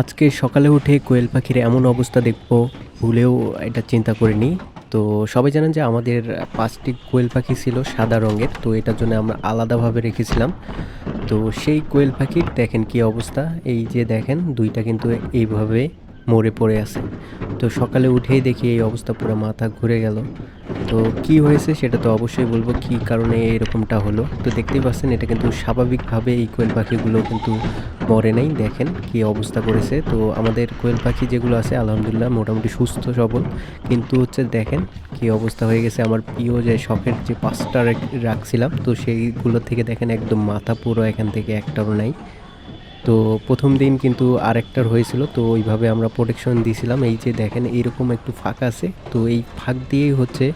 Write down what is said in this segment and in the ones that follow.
আজকে সকালে উঠে কোয়েল পাখির এমন অবস্থা দেখব, ভুলেও এটা চিন্তা করিনি। তো সবাই জানেন যে আমাদের পাঁচটি কোয়েল পাখি ছিল সাদা রঙের, তো এটার জন্য আমরা আলাদাভাবে রেখেছিলাম। তো সেই কোয়েল পাখির দেখেন কি অবস্থা। এই যে দেখেন, দুইটা কিন্তু এইভাবে মরে পড়ে আছে। তো সকালে উঠেই দেখি এই অবস্থা পুরো মাথা ঘুরে গেল। তো কি হয়েছে সেটা তো অবশ্যই বলব কি কারণে এরকমটা হলো। তো দেখতেই পাচ্ছেন এটা কিন্তু স্বাভাবিকভাবে এই কোয়েল পাখিগুলো কিন্তু মরে নাই। দেখেন কি অবস্থা করেছে। তো আমাদের কোয়েল পাখি যেগুলো আছে, আলহামদুলিল্লাহ মোটামুটি সুস্থ সবল। কিন্তু হচ্ছে দেখেন কি অবস্থা হয়ে গেছে। আমার প্রিয় যে শখের যে পাঁচটা রাখছিলাম, তো সেইগুলো থেকে দেখেন একদম মাথা পুরো এখান থেকে একটাও নাই। তো প্রথম দিন কিন্তু আরেকটার হয়েছিল, তো ওইভাবে আমরা প্রোটেকশন দিয়েছিলাম। এই যে দেখেন, এইরকম একটু ফাঁক আছে। তো এই ফাঁক দিয়েই হচ্ছে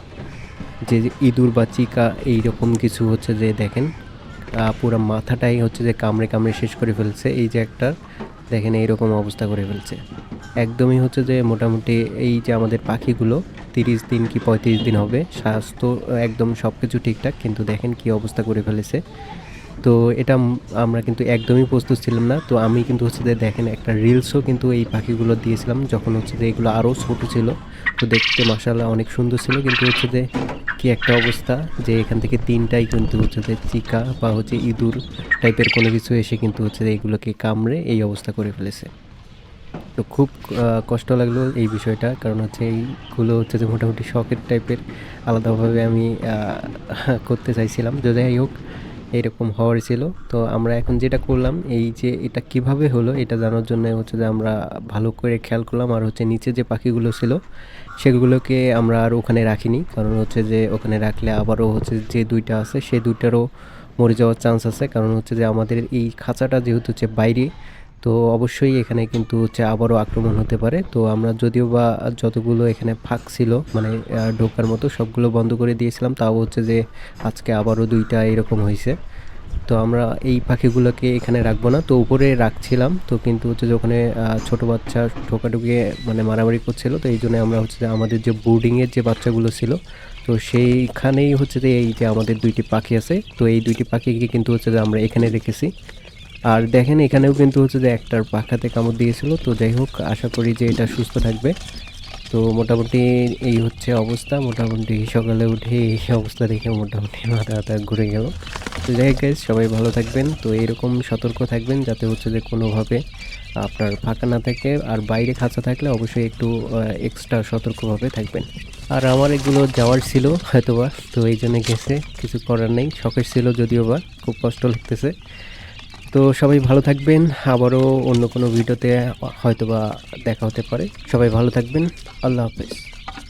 যে ইঁদুর বা চিকা এইরকম কিছু হচ্ছে যে দেখেন পুরো মাথাটাই হচ্ছে যে কামড়ে কামড়ে শেষ করে ফেলছে। এই যে একটা, দেখেন এইরকম অবস্থা করে ফেলছে। একদমই হচ্ছে যে মোটামুটি এই যে আমাদের পাখিগুলো, তিরিশ দিন কি পঁয়ত্রিশ দিন হবে, স্বাস্থ্য একদম সব কিছু ঠিকঠাক, কিন্তু দেখেন কি অবস্থা করে ফেলেছে। তো এটা আমরা কিন্তু একদমই প্রস্তুত ছিলাম না। তো আমি কিন্তু হচ্ছে যে দেখেন একটা রিলসও কিন্তু এই পাখিগুলো দিয়েছিলাম, যখন হচ্ছে যে এগুলো আরও ছোটো ছিল। তো দেখতে মাসাল্লাহ অনেক সুন্দর ছিল, কিন্তু হচ্ছে যে কি একটা অবস্থা যে এখান থেকে তিনটাই কিন্তু হচ্ছে যে চিকা বা হচ্ছে ইঁদুর টাইপের কোনো কিছু এসে কিন্তু হচ্ছে যে এগুলোকে কামড়ে এই অবস্থা করে ফেলেছে। তো খুব কষ্ট লাগল এই বিষয়টা, কারণ হচ্ছে এইগুলো হচ্ছে যে মোটামুটি শখের টাইপের আলাদাভাবে আমি করতে চাইছিলাম। তো যাই হোক এরকম হওয়ার ছিল। তো আমরা এখন যেটা করলাম, এই যে এটা কীভাবে হলো, এটা জানার জন্য হচ্ছে যে আমরা ভালো করে খেয়াল করলাম। আর হচ্ছে নিচে যে পাখিগুলো ছিল, সেগুলোকে আমরা আর ওখানে রাখিনি। কারণ হচ্ছে যে ওখানে রাখলে আবারও হচ্ছে যে দুইটা আছে, সে দুইটারও মরে যাওয়ার চান্স আছে। কারণ হচ্ছে যে আমাদের এই খাঁচাটা যেহেতু হচ্ছে বাইরে তো অবশ্যই এখানে কিন্তু হচ্ছে আবারও আক্রমণ হতে পারে। তো আমরা যদিও বা যতগুলো এখানে ফাঁক ছিল মানে ঢোকার মতো সবগুলো বন্ধ করে দিয়েছিলাম, তাও হচ্ছে যে আজকে আবারও দুইটা এরকম হয়েছে তো আমরা এই পাখিগুলোকে এখানে রাখব না, তো উপরে রাখছিলাম, তো কিন্তু হচ্ছে যে ওখানে ছোটো বাচ্চা ঢোকাঢুকি মানে মারামারি করছিল, তো এই জন্য আমরা হচ্ছে যে আমাদের যে বোর্ডিংয়ের যে বাচ্চাগুলো ছিল, তো সেইখানেই হচ্ছে যে এই যে আমাদের দুইটি পাখি আছে, তো এই দুইটি পাখিকে কিন্তু হচ্ছে যে আমরা এখানে রেখেছি। আর দেখেন, এখানেও কিন্তু হচ্ছে যে একটার পাখাতে কামড় দিয়েছিল। তো যাই হোক, আশা করি যে এটা সুস্থ থাকবে। তো মোটামুটি এই হচ্ছে অবস্থা। মোটামুটি সকালে উঠে এই অবস্থা দেখে মোটামুটি মাথা হাতা ঘুরে গেল। তো যাই হোক সবাই ভালো থাকবেন। তো এরকম সতর্ক থাকবেন যাতে হচ্ছে যে কোনোভাবে আপনার ফাঁকা না থাকে। আর বাইরে খাঁচা থাকলে অবশ্যই একটু এক্সট্রা সতর্কভাবে থাকবেন। আর আমার এগুলো যাওয়ার ছিল হয়তোবা। তো এই জন্য গেছে, কিছু করার নেই। শখের ছিল যদিও বা খুব কষ্ট লাগতেছে। তো সবাই ভালো থাকবেন। আবারও অন্য কোনো ভিডিওতে হয়তোবা দেখা হতে পারে। সবাই ভালো থাকবেন। আল্লাহ হাফেজ।